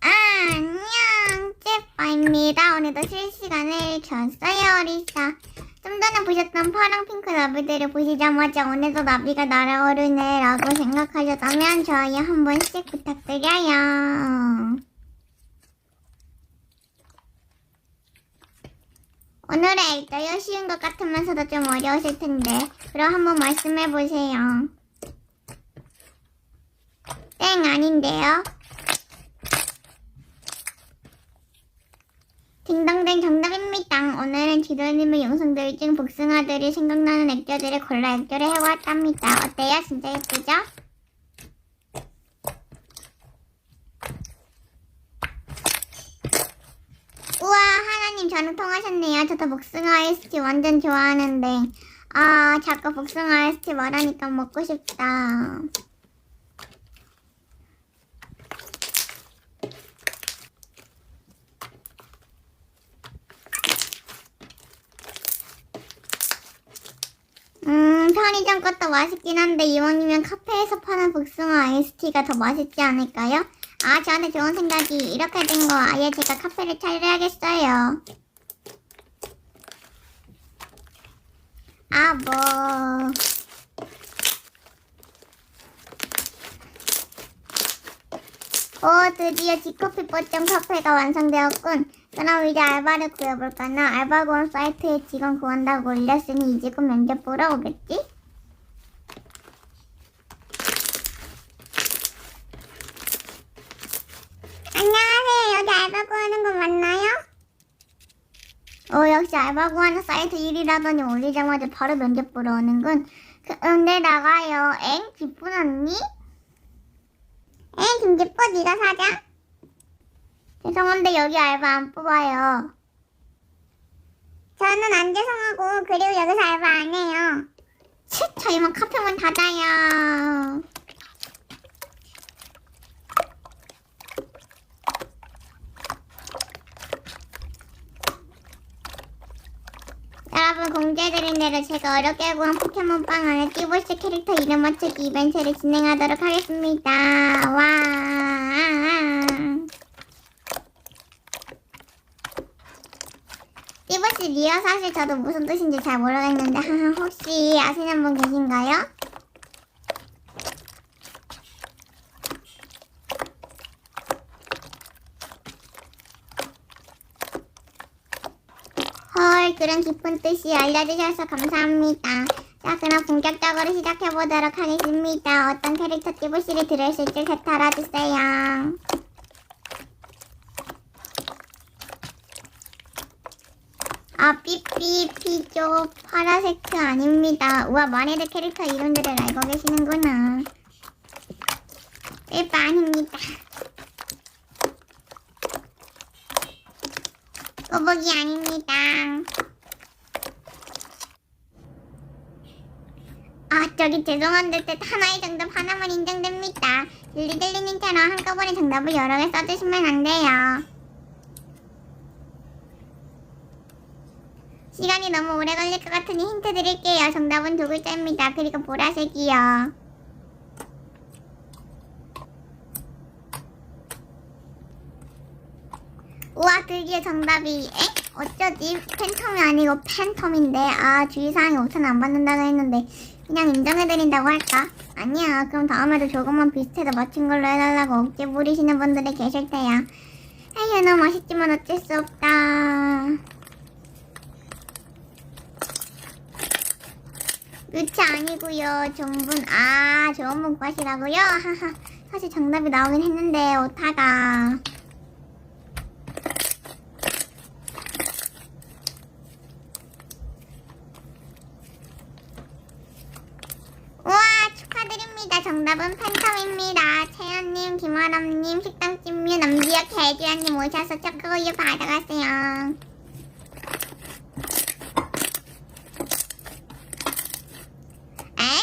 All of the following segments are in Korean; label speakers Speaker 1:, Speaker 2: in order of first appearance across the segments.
Speaker 1: 아, 안녕, 째빠입니다. 오늘도 실시간을 켰어요, 리사. 좀 전에 보셨던 파랑 핑크 나비들을 보시자마자 오늘도 나비가 날아오르네 라고 생각하셨다면 좋아요 한 번씩 부탁드려요. 오늘의 일도요 쉬운 것 같으면서도 좀 어려우실 텐데 그럼 한번 말씀해 보세요. 땡 아닌데요? 딩동댕 정답입니다. 오늘은 지도님의 영상들 중 복숭아들이 생각나는 액자들을 골라 액자를 해왔답니다. 어때요? 진짜 예쁘죠? 우와 하나님 저랑 통하셨네요. 저도 복숭아 아이스티 완전 좋아하는데 아 자꾸 복숭아 아이스티 말하니까 먹고 싶다. 음, 편의점 것도 맛있긴 한데 이왕이면 카페에서 파는 복숭아 아이스티가 더 맛있지 않을까요? 아, 저한테 좋은 생각이 이렇게 된 거 아예 제가 카페를 차려야겠어요. 아, 뭐. 오, 드디어 지커피 뽀점 카페가 완성되었군. 그럼 이제 알바를 구해볼까나? 알바구원 사이트에 직원 구한다고 올렸으니 곧 면접 보러 오겠지? 안녕하세요. 여기 알바 구하는 거 맞나요? 어, 역시 알바 구 하는 사이트 1위라더니 올리자마자 바로 면접 보러 오는군. 그런데 나가요. 엥? 기쁜 언니? 엥? 김기뻐 네가 사자? 죄송한데 여기 알바 안 뽑아요. 저는 안 죄송하고 그리고 여기서 알바 안 해요. 치, 저희만 카페문 닫아요. 여러분 공지해드린 대로 제가 어렵게 구한 포켓몬빵 안에 띠보시 캐릭터 이름 맞추기 이벤트를 진행하도록 하겠습니다. 와. 띠보시 리어 사실 저도 무슨 뜻인지 잘 모르겠는데 혹시 아시는 분 계신가요? 헐 그런 깊은 뜻이 알려주셔서 감사합니다. 자 그럼 본격적으로 시작해보도록 하겠습니다. 어떤 캐릭터 들으실지 셋 알아주세요. 아 삐삐 피조 파라세트 아닙니다. 우와 많이들 캐릭터 이름들을 알고 계시는구나. 삐빠 아닙니다. 꼬북이 아닙니다. 아 저기 죄송한데 뜻 하나의 정답 하나만 인정됩니다. 딜리딜리님처럼 한꺼번에 정답을 여러 개 써주시면 안 돼요. 시간이 너무 오래 걸릴 것 같으니 힌트 드릴게요. 정답은 두 글자입니다. 그리고 보라색이요. 우와 드디어 정답이 에? 어쩌지? 팬텀이 아니고 팬텀인데 아 주의사항이 5천 안 받는다고 했는데 그냥 인정해드린다고 할까? 아니야. 그럼 다음에도 조금만 비슷해서 맞춘 걸로 해달라고 억지 부리시는 분들이 계실 테야. 에휴 너무 맛있지만 어쩔 수 없다. 루치 아니고요. 정분 아 좋은 분 구하시라고요? 하하. 사실 정답이 나오긴 했는데 오타가 우와 정답은 팬텀입니다. 채연님, 김아람님, 식당찜류, 남지혁, 개주연님 오셔서 초코우유 받아가세요. 에이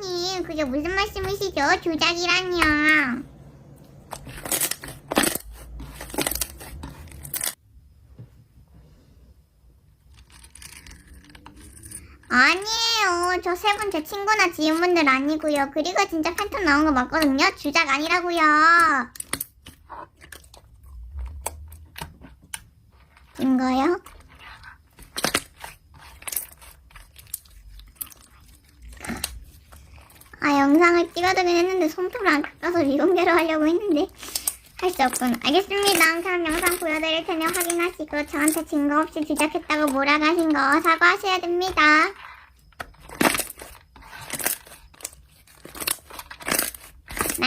Speaker 1: 힘드님 그게 무슨 말씀이시죠? 조작이라니요. 아니 저세분제 친구나 지인분들 아니고요. 그리고 진짜 팬텀 나온 거 맞거든요. 주작 아니라고요. 증거요? 아 영상을 찍어두긴 했는데 손톱을 안 깎아서 미공개로 하려고 했는데 할 수 없군. 알겠습니다. 그럼 영상 보여드릴 테니 확인하시고 저한테 증거 없이 주작했다고 몰아가신 거 사과하셔야 됩니다. 네.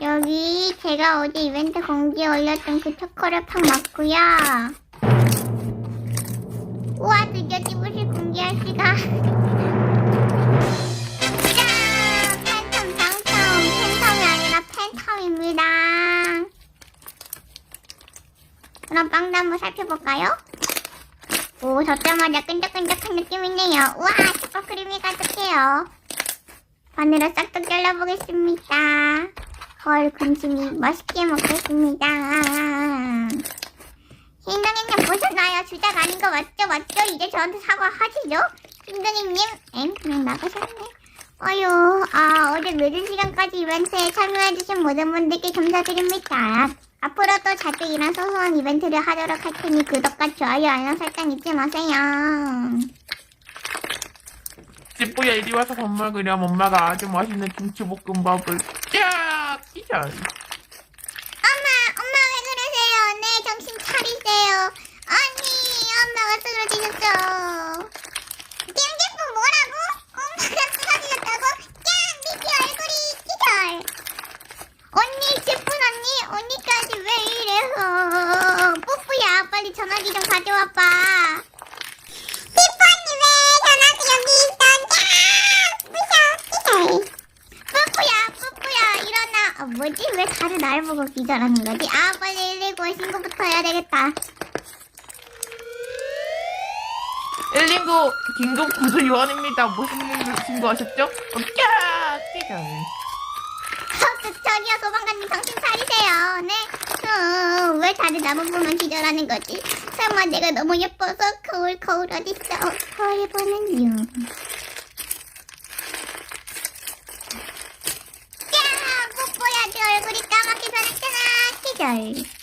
Speaker 1: 여기 제가 어제 이벤트 공지에 올렸던 그 초코를 팍 맞고요. 우와 드디어 띠부실 공개할 시간. 짠! 팬텀 당첨. 팬텀이 아니라 팬텀입니다. 그럼 빵도 한번 살펴볼까요? 오, 젓자마자 끈적끈적한 느낌이네요. 우와, 초코 크림이 가득해요. 바늘로 싹둑 잘라보겠습니다. 헐, 군침이 맛있게 먹겠습니다. 흰둥이님 보셨나요? 주작 아닌 거 맞죠? 맞죠? 이제 저한테 사과하시죠? 흰둥이님, 엥? 그냥 나가셨네. 어휴, 아, 어제 늦은 시간까지 이벤트에 참여해주신 모든 분들께 감사드립니다. 앞으로도 자주 이런 소소한 이벤트를 하도록 할 테니 구독과 좋아요, 알람 설정 잊지 마세요.
Speaker 2: 찌뿌야 이리 와서 밥 먹으렴 엄마가 아주 맛있는 김치볶음밥을 쫙 찢어
Speaker 1: 엄마, 엄마 왜 그러세요? 네, 정신 차리세요. 아니, 엄마가 쓰러지셨어. 띵기프 뭐라고? 엄마가 쓰러지셨다고? 짱! 미피 얼굴이 기절. 언니, 제쁜 언니, 언니까지 왜 이래서? 뽀뽀야, 빨리 전화기 좀 가져와봐. 피퍼니 왜 전화기 여기 있어? 짱! 부셔, 기절. 뿌뿌야 뿌뿌야 일어나 아 뭐지? 왜 다들 날 보고 기절하는 거지? 아 빨리 119에 신고부터 해야 되겠다.
Speaker 2: 119 긴급 구조 요원입니다. 무슨 일로 신고하셨죠? 어, 쫙 찢어.
Speaker 1: 저, 저기요 소방관님 정신 차리세요. 네? 어, 왜 다들 나만 보면 기절하는 거지? 설마 내가 너무 예뻐서 거울 거울 어딨어 어, 거울 보는 중 야, 뽀뽀야, 네 얼굴이 까맣게 변했잖아. 기절.